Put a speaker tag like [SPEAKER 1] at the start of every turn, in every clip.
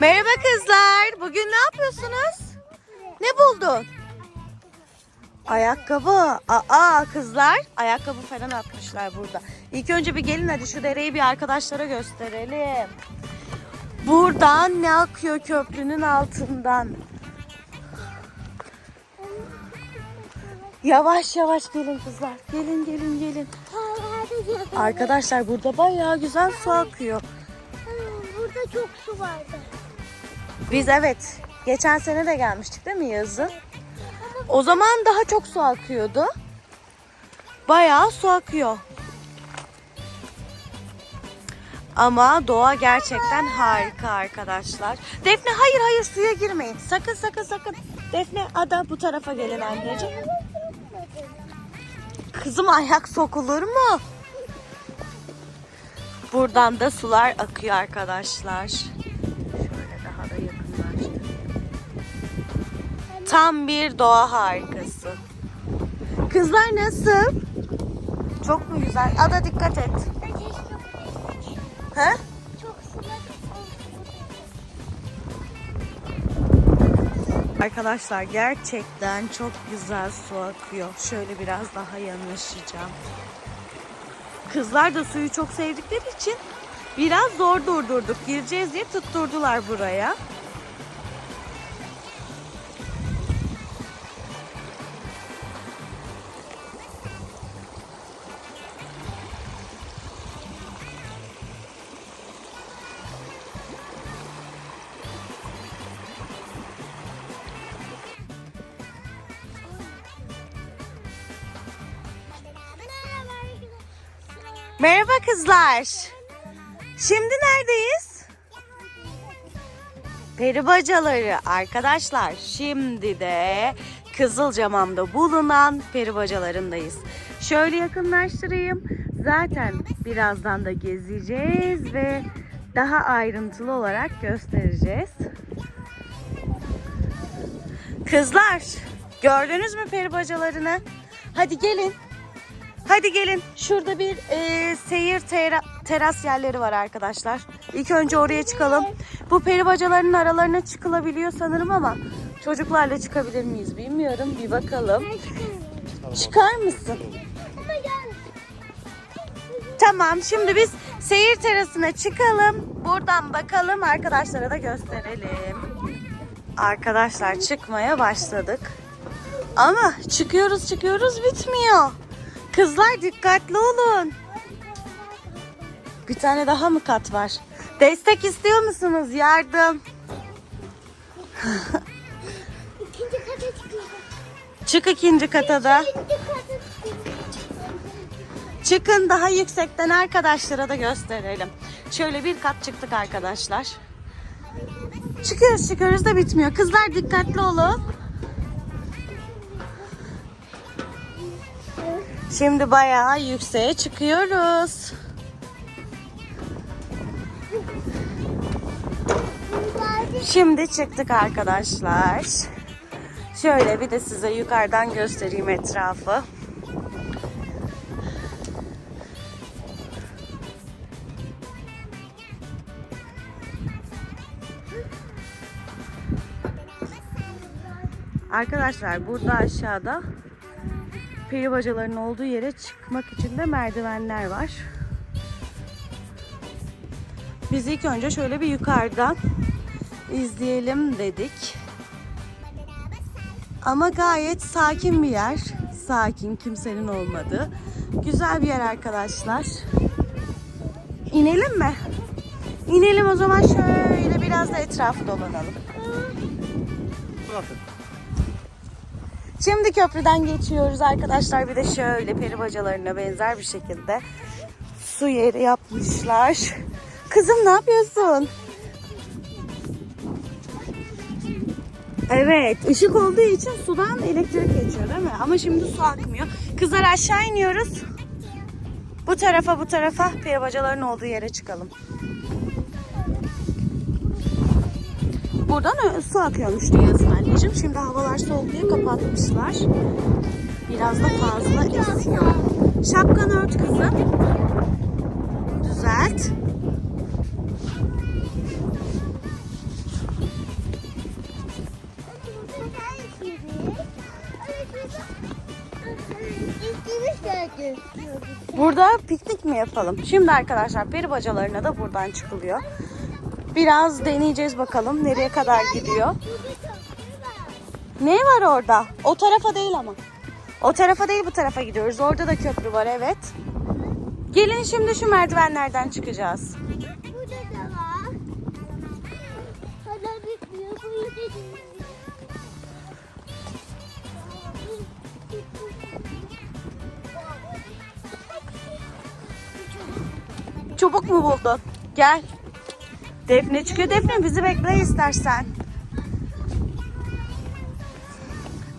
[SPEAKER 1] Merhaba kızlar. Bugün ne yapıyorsunuz? Ne buldun? Ayakkabı. Aa kızlar ayakkabı falan atmışlar burada. İlk önce bir gelin hadi şu dereyi bir arkadaşlara gösterelim. Buradan ne akıyor köprünün altından? Yavaş yavaş gelin kızlar. Gelin gelin gelin. Arkadaşlar burada bayağı güzel su akıyor.
[SPEAKER 2] Burada çok su vardı.
[SPEAKER 1] Biz evet geçen sene de gelmiştik değil mi yazın? O zaman daha çok su akıyordu. Bayağı su akıyor. Ama doğa gerçekten harika arkadaşlar. Defne hayır hayır suya girmeyin. Sakın sakın sakın. Defne ada bu tarafa gelin anneciğim. Kızım ayak sokulur mu? Buradan da sular akıyor arkadaşlar. Tam bir doğa harikası. Kızlar nasıl? Çok mu güzel? Ada dikkat et. He? Arkadaşlar gerçekten çok güzel su akıyor. Şöyle biraz daha yanaşacağım. Kızlar da suyu çok sevdikleri için biraz zor durdurduk. Gireceğiz diye tutturdular buraya. Merhaba kızlar. Şimdi neredeyiz? Peri bacaları arkadaşlar. Şimdi de Kızılcamam'da bulunan peri bacalarındayız. Şöyle yakınlaştırayım. Zaten birazdan da gezeceğiz ve daha ayrıntılı olarak göstereceğiz. Kızlar, gördünüz mü peri bacalarını? Hadi gelin. Hadi gelin. Şurada bir e, seyir tera- teras yerleri var arkadaşlar. İlk önce oraya çıkalım. Bu peri bacalarının aralarına çıkılabiliyor sanırım ama çocuklarla çıkabilir miyiz bilmiyorum. Bir bakalım. Çıkar mısın?
[SPEAKER 2] Ama gel.
[SPEAKER 1] Tamam şimdi biz seyir terasına çıkalım. Buradan bakalım arkadaşlara da gösterelim. Arkadaşlar çıkmaya başladık. Ama çıkıyoruz çıkıyoruz bitmiyor. Kızlar dikkatli olun. Bir tane daha mı kat var? Destek istiyor musunuz? Yardım.
[SPEAKER 2] İkinci kata.
[SPEAKER 1] Çık ikinci kata da. Çıkın daha yüksekten arkadaşlara da gösterelim. Şöyle bir kat çıktık arkadaşlar. Çıkıyoruz çıkıyoruz da bitmiyor. Kızlar dikkatli olun. Şimdi bayağı yükseğe çıkıyoruz. Şimdi çıktık arkadaşlar. Şöyle bir de size yukarıdan göstereyim etrafı. Arkadaşlar burada aşağıda peri bacalarının olduğu yere çıkmak için de merdivenler var. Biz ilk önce şöyle bir yukarıdan izleyelim dedik. Ama gayet sakin bir yer. Sakin, kimsenin olmadığı. Güzel bir yer arkadaşlar. İnelim mi? İnelim o zaman şöyle biraz da etrafı dolanalım. Şimdi köprüden geçiyoruz arkadaşlar. Bir de şöyle peri bacalarına benzer bir şekilde su yeri yapmışlar. Kızım ne yapıyorsun? Evet, ışık olduğu için sudan elektrik geçiyor değil mi? Ama şimdi su akmıyor. Kızlar aşağı iniyoruz. Bu tarafa bu tarafa peri bacaların olduğu yere çıkalım. Buradan ö- su akıyormuştu yazın anneciğim. Şimdi havalar soğuk diye kapatmışlar. Biraz da fazla esiyor. Şapkanı ört kızım. Düzelt. Burada piknik mi yapalım? Şimdi arkadaşlar peri bacalarına da buradan çıkılıyor. Biraz deneyeceğiz bakalım nereye kadar gidiyor. Ne var orada? O tarafa değil ama. O tarafa değil bu tarafa gidiyoruz. Orada da köprü var evet. Gelin şimdi şu merdivenlerden çıkacağız.
[SPEAKER 2] Burada da var. Kadar bitmiyor. Burada da
[SPEAKER 1] Çubuk mu buldun? Gel. Defne çıkıyor. Defne bizi bekle istersen.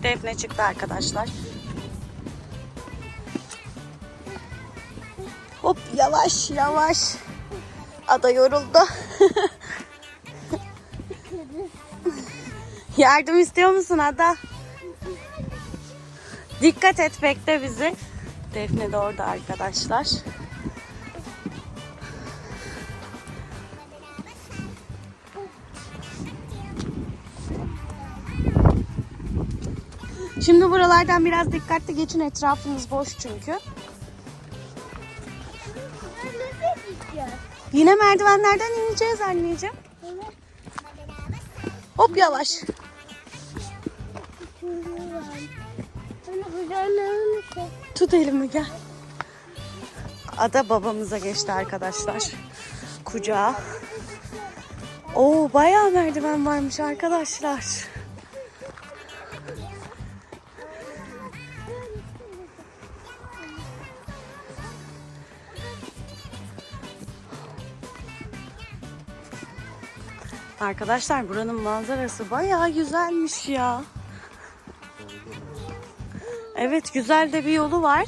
[SPEAKER 1] Defne çıktı arkadaşlar. Hop yavaş yavaş. Ada yoruldu. Yardım istiyor musun Ada? Dikkat et bekle bizi. Defne de orada arkadaşlar. Şimdi buralardan biraz dikkatli geçin etrafınız boş çünkü. Yine merdivenlerden ineceğiz anneciğim. Hop yavaş. Tut elimi gel. Ada babamıza geçti arkadaşlar. Kucağa. Oo bayağı merdiven varmış arkadaşlar. Arkadaşlar buranın manzarası bayağı güzelmiş ya. Evet güzel de bir yolu var.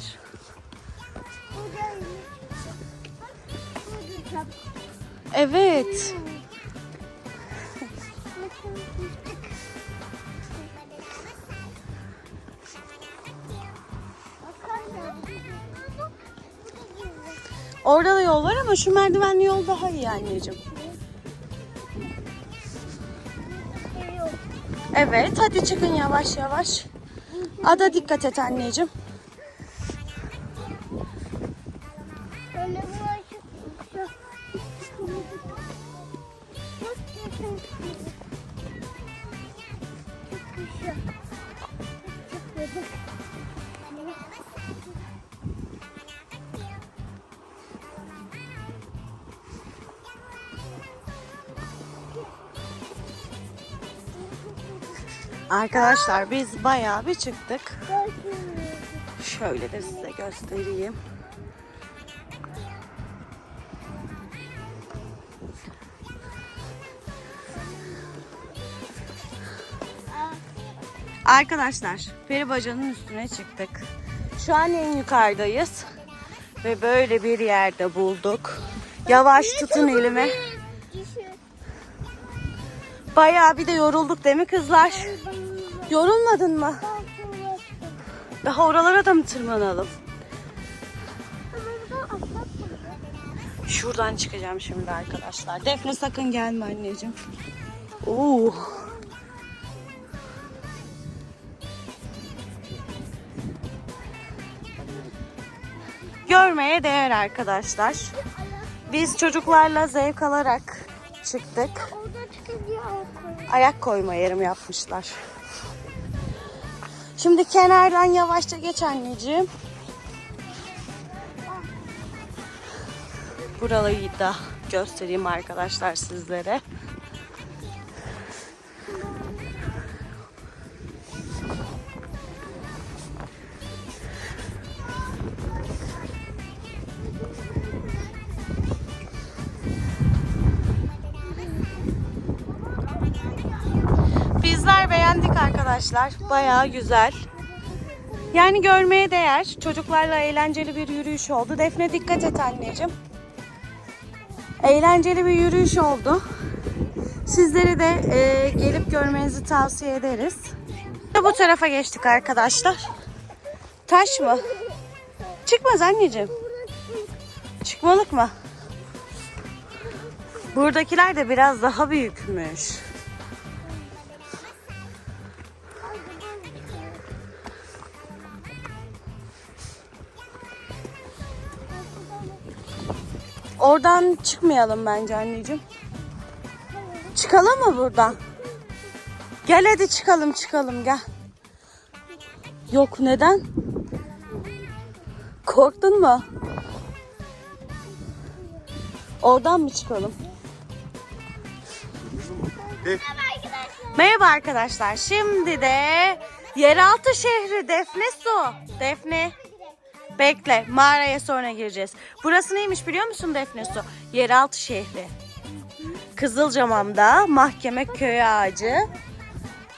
[SPEAKER 1] Evet. Orada da yol var ama şu merdivenli yol daha iyi anneciğim. Evet hadi çıkın yavaş yavaş. Ada dikkat et anneciğim. Arkadaşlar biz bayağı bir çıktık. Şöyle de size göstereyim. Arkadaşlar peri bacanın üstüne çıktık. Şu an en yukarıdayız. Ve böyle bir yerde bulduk. Yavaş tutun elimi. Bayağı bir de yorulduk değil mi kızlar? Yorulmadın mı? Daha oralara da mı tırmanalım? Şuradan çıkacağım şimdi arkadaşlar. Defne sakın gelme anneciğim. Oo. Görmeye değer arkadaşlar. Biz çocuklarla zevk alarak çıktık. Ayak koyma yerim yapmışlar. Şimdi kenardan yavaşça geç anneciğim. Burayı da göstereyim arkadaşlar sizlere. Beğendik arkadaşlar. Bayağı güzel. Yani görmeye değer. Çocuklarla eğlenceli bir yürüyüş oldu. Defne dikkat et anneciğim. Eğlenceli bir yürüyüş oldu. Sizlere de e, gelip görmenizi tavsiye ederiz. Bu tarafa geçtik arkadaşlar. Taş mı? Çıkmaz anneciğim. Çıkmalık mı? Buradakiler de biraz daha büyükmüş. Oradan çıkmayalım bence anneciğim. Çıkalım mı buradan? Gel hadi çıkalım çıkalım gel. Yok neden? Korktun mu? Oradan mı çıkalım? Merhaba arkadaşlar. Şimdi de yeraltı şehri Defne Su. Defne. Bekle. Mağaraya sonra gireceğiz. Burası neymiş biliyor musun Defne Su? Yeraltı şehri. Kızılcamam'da Mahkeme Köy Ağacı.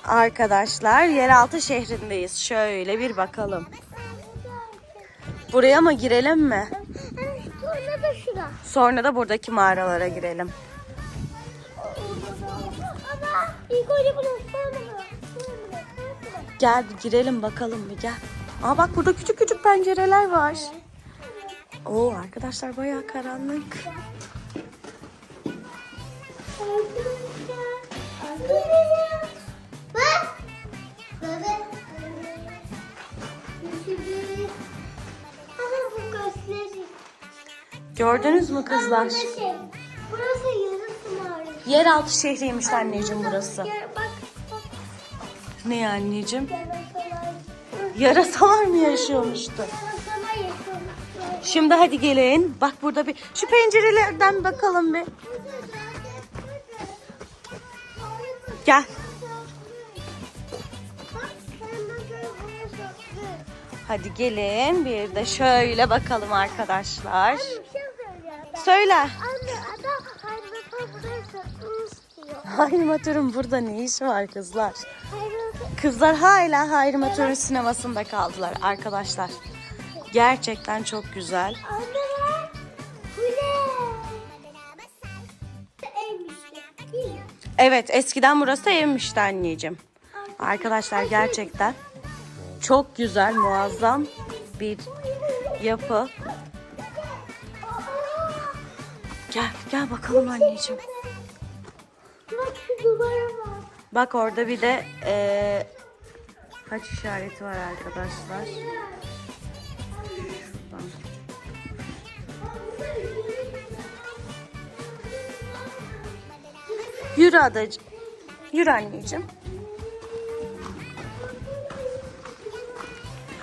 [SPEAKER 1] Arkadaşlar yeraltı şehrindeyiz. Şöyle bir bakalım. Buraya mı girelim mi?
[SPEAKER 2] Sonra da şura.
[SPEAKER 1] Sonra da buradaki mağaralara girelim.
[SPEAKER 2] Ama ilk önce.
[SPEAKER 1] Gel bir girelim bakalım bir gel. Aa bak burada küçük küçük pencereler var. Oo arkadaşlar bayağı karanlık. Gördünüz mü kızlar?
[SPEAKER 2] Burası şey. Burası yarısı.
[SPEAKER 1] Yeraltı şehriymiş anneciğim burası. Ne anneciğim?
[SPEAKER 2] Yarasalar.
[SPEAKER 1] Mı yaşıyormuştu? Şimdi hadi gelin. Bak burada bir şu pencerelerden bakalım bir. Gel. Hadi gelin bir de şöyle bakalım arkadaşlar. Söyle.
[SPEAKER 2] Anne adam buraya istiyor.
[SPEAKER 1] Burada ne işi var kızlar? Kızlar hala Hayrimatör'ün sinemasında kaldılar arkadaşlar. Gerçekten çok güzel. Evet eskiden burası evmişti anneciğim. Arkadaşlar gerçekten çok güzel, muazzam bir yapı. Gel, gel bakalım anneciğim.
[SPEAKER 2] Bak şu duvara bak.
[SPEAKER 1] Bak orada bir de eee kaç işareti var arkadaşlar. Yürü adacığım. Yürü anneciğim.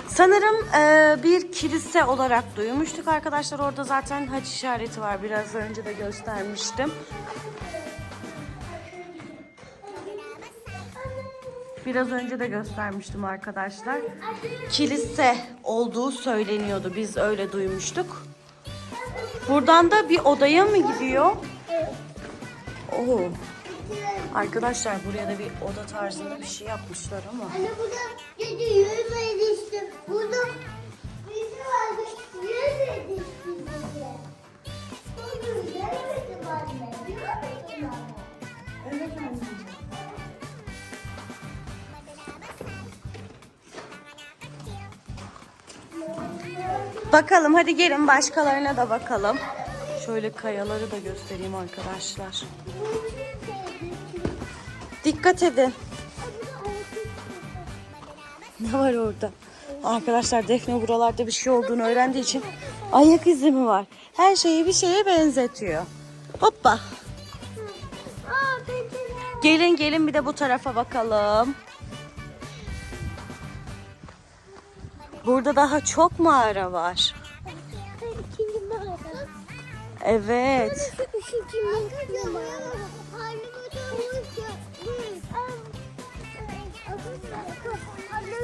[SPEAKER 1] Sanırım eee, bir kilise olarak duymuştuk arkadaşlar. Orada zaten haç işareti var. Biraz önce de göstermiştim. Biraz önce de göstermiştim arkadaşlar. Kilise olduğu söyleniyordu. Biz öyle duymuştuk. Buradan da bir odaya mı gidiyor? Oo. Arkadaşlar buraya da bir oda tarzında bir şey yapmışlar ama.
[SPEAKER 2] Anne burada yürümeyi işte. Burada
[SPEAKER 1] Bakalım hadi gelin başkalarına da bakalım. Şöyle kayaları da göstereyim arkadaşlar. Dikkat edin. Ne var orada? Arkadaşlar Defne buralarda bir şey olduğunu öğrendiği için ayak izi mi var? Her şeyi bir şeye benzetiyor. Hoppa. Gelin gelin bir de bu tarafa bakalım. Burada daha çok mağara var. Evet.
[SPEAKER 2] Anne. Anne.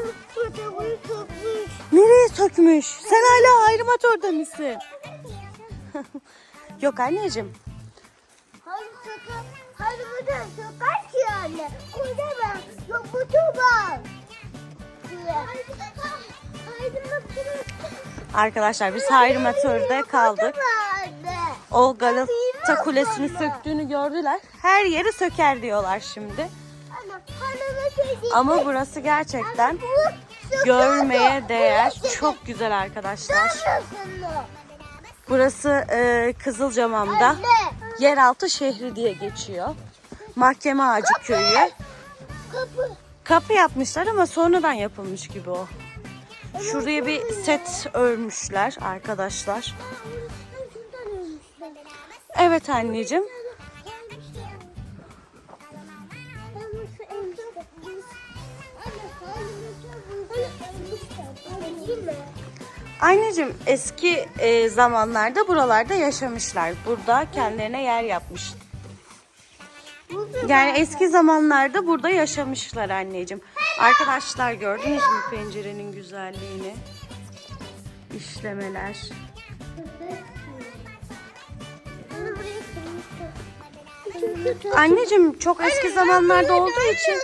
[SPEAKER 1] Nereye sökmüş? Sen hala ayrımatörde misin? Yok anneciğim.
[SPEAKER 2] Hayır burada sokak yani. Kocaman. Yok bu. Hayır
[SPEAKER 1] Arkadaşlar biz ayrımatörde kaldık. O Galata Kulesi'ni söktüğünü gördüler. Her yeri söker diyorlar şimdi. Ama burası gerçekten görmeye değer. Çok güzel arkadaşlar. Burası e, Kızılcamam'da yeraltı şehri diye geçiyor. Mahkeme Ağacı Köyü.
[SPEAKER 2] Kapı
[SPEAKER 1] yapmışlar ama sonradan yapılmış gibi o. Şuraya bir set örmüşler arkadaşlar. Evet anneciğim. Anneciğim eski e, zamanlarda buralarda yaşamışlar. Burada kendilerine yer yapmış. Yani eski zamanlarda burada yaşamışlar anneciğim. Arkadaşlar gördünüz mü pencerenin güzelliğini? İşlemeler. Anneciğim çok eski zamanlarda olduğu için.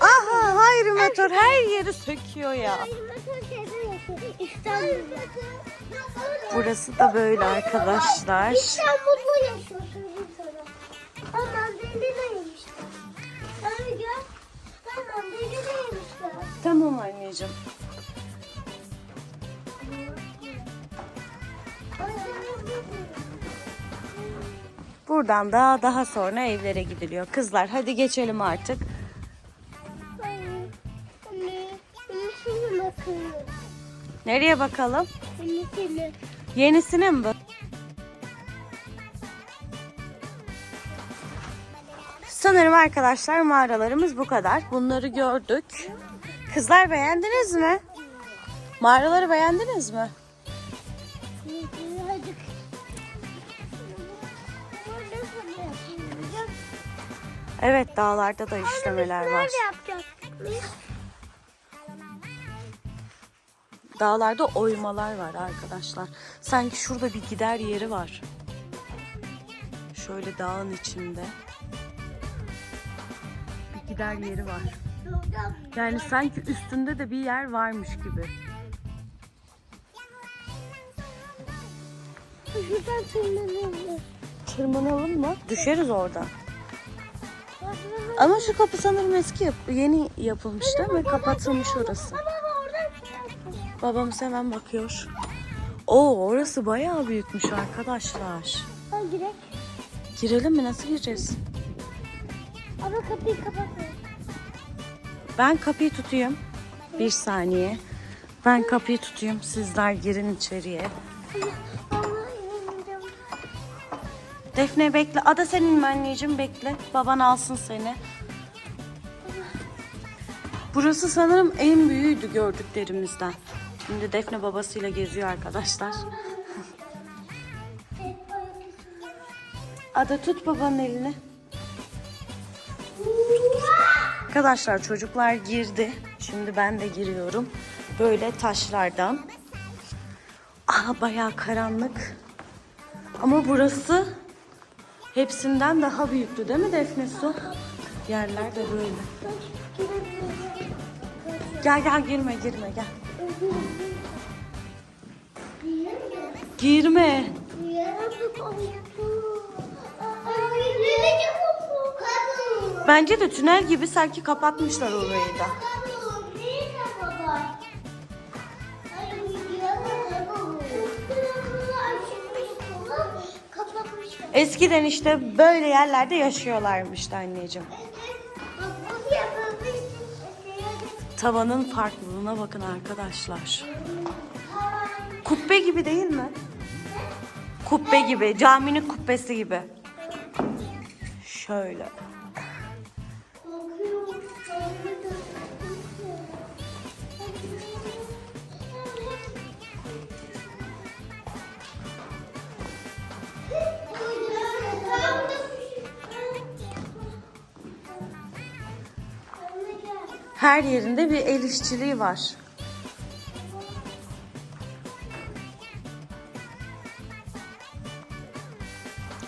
[SPEAKER 1] Aha hayır motor her yeri söküyor ya. Burası da böyle arkadaşlar.
[SPEAKER 2] İstanbul'da yaşıyor Tamam
[SPEAKER 1] anneciğim. Buradan da daha sonra evlere gidiliyor. Kızlar hadi geçelim artık. Nereye bakalım?
[SPEAKER 2] Annesine.
[SPEAKER 1] Yenisine mi bak? Sanırım arkadaşlar mağaralarımız bu kadar. Bunları gördük. Kızlar beğendiniz mi? Mağaraları beğendiniz mi? Evet dağlarda da işlemeler var. Dağlarda oymalar var arkadaşlar. Sanki şurada bir gider yeri var. Şöyle dağın içinde. Bir gider yeri var. Yani sanki üstünde de bir yer varmış gibi.
[SPEAKER 2] Şuradan tırmanalım.
[SPEAKER 1] Tırmanalım mı? Düşeriz oradan. Ama şu kapı sanırım eski yap yeni yapılmış değil mi? Kapatılmış orası. Babamız hemen bakıyor. Oo orası bayağı büyükmüş arkadaşlar. Girelim mi? Nasıl gireceğiz?
[SPEAKER 2] Ama kapıyı kapatma.
[SPEAKER 1] Ben kapıyı tutayım. Bir saniye. Ben kapıyı tutayım. Sizler girin içeriye. Defne bekle. Ada senin mi anneciğim? Bekle. Baban alsın seni. Burası sanırım en büyüğüydü gördüklerimizden. Şimdi Defne babasıyla geziyor arkadaşlar. Ada tut babanın elini. Arkadaşlar çocuklar girdi. Şimdi ben de giriyorum. Böyle taşlardan. Aha bayağı karanlık. Ama burası hepsinden daha büyüktü değil mi Defne Su? Yerler de böyle. Gel gel girme girme gel. Girme. Bence de tünel gibi sanki kapatmışlar orayı da. Eskiden işte böyle yerlerde yaşıyorlarmış anneciğim. Tavanın farklılığına bakın arkadaşlar. Kubbe gibi değil mi? Kubbe gibi, caminin kubbesi gibi. Şöyle. Her yerinde bir el işçiliği var.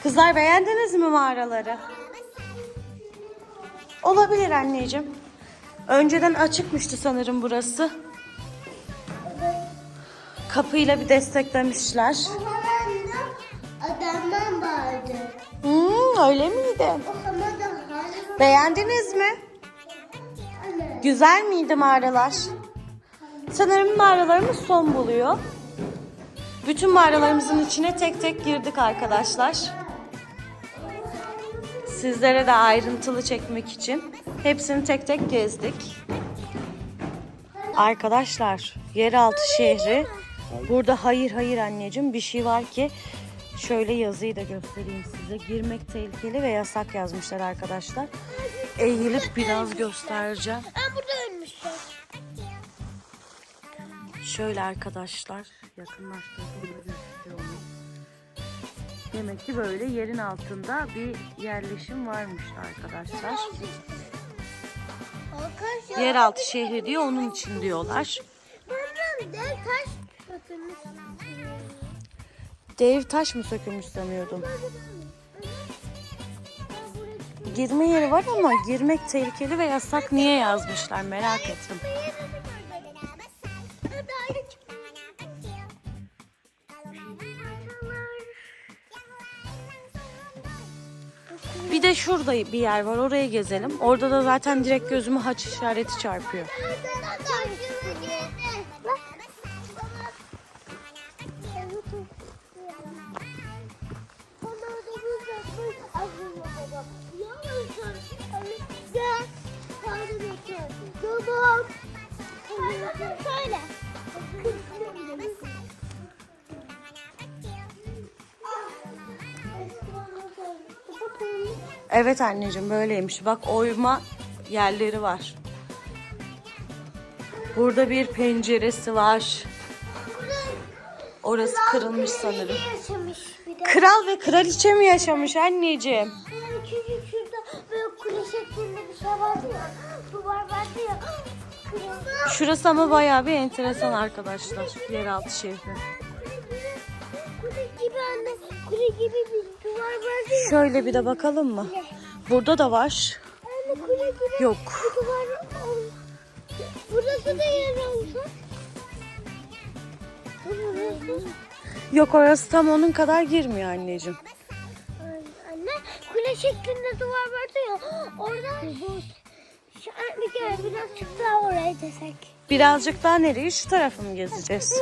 [SPEAKER 1] Kızlar beğendiniz mi mağaraları? Olabilir anneciğim. Önceden açıkmıştı sanırım burası. Kapıyla bir desteklemişler.
[SPEAKER 2] Adamdan vardı.
[SPEAKER 1] Hmm, öyle miydi? Beğendiniz mi? Güzel miydi mağaralar? Sanırım mağaralarımız son buluyor. Bütün mağaralarımızın içine tek tek girdik arkadaşlar. Sizlere de ayrıntılı çekmek için hepsini tek tek gezdik. Arkadaşlar, yeraltı şehri Burada hayır hayır anneciğim bir şey var ki şöyle yazıyı da göstereyim size. Girmek tehlikeli ve yasak yazmışlar arkadaşlar. Eğilip biraz göstereceğim.
[SPEAKER 2] Ben burada ölmüştüm.
[SPEAKER 1] Şöyle arkadaşlar yakınlaştırdığımda gözüküyor? Demek ki böyle yerin altında bir yerleşim varmış arkadaşlar.
[SPEAKER 2] Arkadaşlar.
[SPEAKER 1] Yeraltı şehri diyor onun için diyorlar. Dev taş mı sökülmüş sanıyordum. Girme yeri var ama girmek tehlikeli ve yasak niye yazmışlar merak ettim. Bir de şurada bir yer var oraya gezelim. Orada da zaten direkt gözüme haç işareti çarpıyor.
[SPEAKER 2] Söyle.
[SPEAKER 1] Evet anneciğim böyleymiş. Bak oyma yerleri var. Burada bir penceresi var. Orası kırılmış sanırım. Kral ve kraliçe mi yaşamış anneciğim? Şurası ama bayağı bir enteresan arkadaşlar. Yeraltı şehri. Şöyle bir de bakalım mı? Burada da var. Yok.
[SPEAKER 2] Burası da yer.
[SPEAKER 1] Yok orası tam onun kadar girmiyor anneciğim.
[SPEAKER 2] Anne kule şeklinde duvar vardı ya. Orada şu an bir kere birazcık daha oraya desek.
[SPEAKER 1] Birazcık daha nereye? Şu tarafı mı gezeceğiz?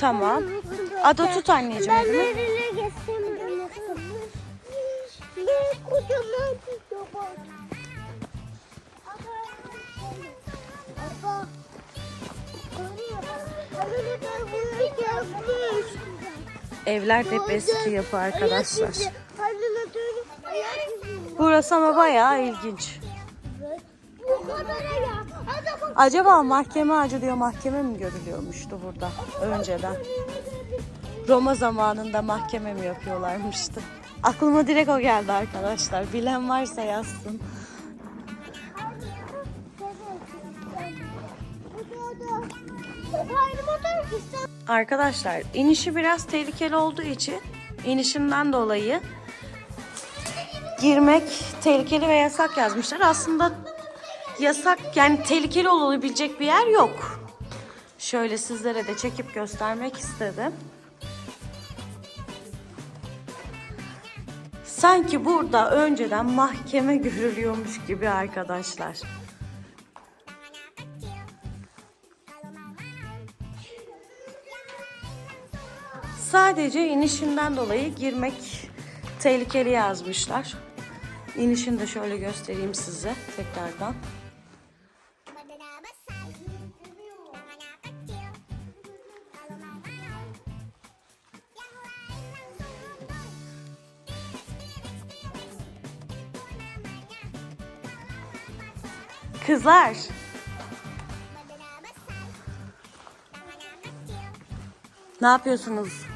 [SPEAKER 1] Tamam. Ada tut anneciğim
[SPEAKER 2] Ben nereye geçsem unuttum. Ne kocaman bir yobaz. Baba.
[SPEAKER 1] Evler de hep eski yapı arkadaşlar. Burası ama bayağı ilginç. Acaba mahkeme ağacı diyor mahkeme mi görülüyormuştu burada önceden? Roma zamanında mahkeme mi yapıyorlarmıştı? Aklıma direkt o geldi arkadaşlar. Bilen varsa yazsın. Arkadaşlar inişi biraz tehlikeli olduğu için inişinden dolayı girmek tehlikeli ve yasak yazmışlar. Aslında yasak yani tehlikeli olabilecek bir yer yok. Şöyle sizlere de çekip göstermek istedim. Sanki burada önceden mahkeme görülüyormuş gibi arkadaşlar. Sadece inişinden dolayı girmek tehlikeli yazmışlar. İnişini de şöyle göstereyim size tekrardan. Kızlar. Ne yapıyorsunuz?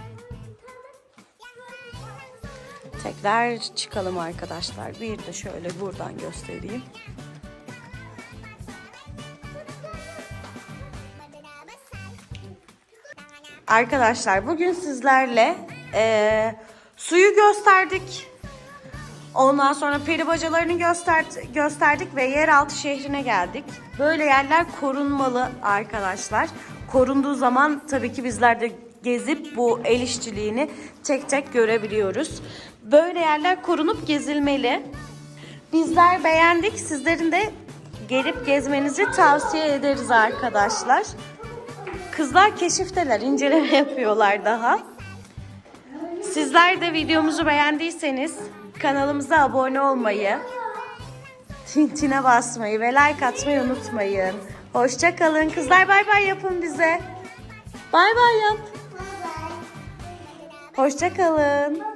[SPEAKER 1] Tekrar çıkalım arkadaşlar. Bir de şöyle buradan göstereyim. Arkadaşlar bugün sizlerle eee, suyu gösterdik. Ondan sonra peri bacalarını göster gösterdik ve yeraltı şehrine geldik. Böyle yerler korunmalı arkadaşlar. Korunduğu zaman tabii ki bizler de gezip bu el işçiliğini tek tek görebiliyoruz. Böyle yerler korunup gezilmeli. Bizler beğendik. Sizlerin de gelip gezmenizi tavsiye ederiz arkadaşlar. Kızlar keşifteler, inceleme yapıyorlar daha. Sizler de videomuzu beğendiyseniz kanalımıza abone olmayı, tintine basmayı ve like atmayı unutmayın. Hoşça kalın. Kızlar bay bay yapın bize. Bay bay yap. Hoşça kalın.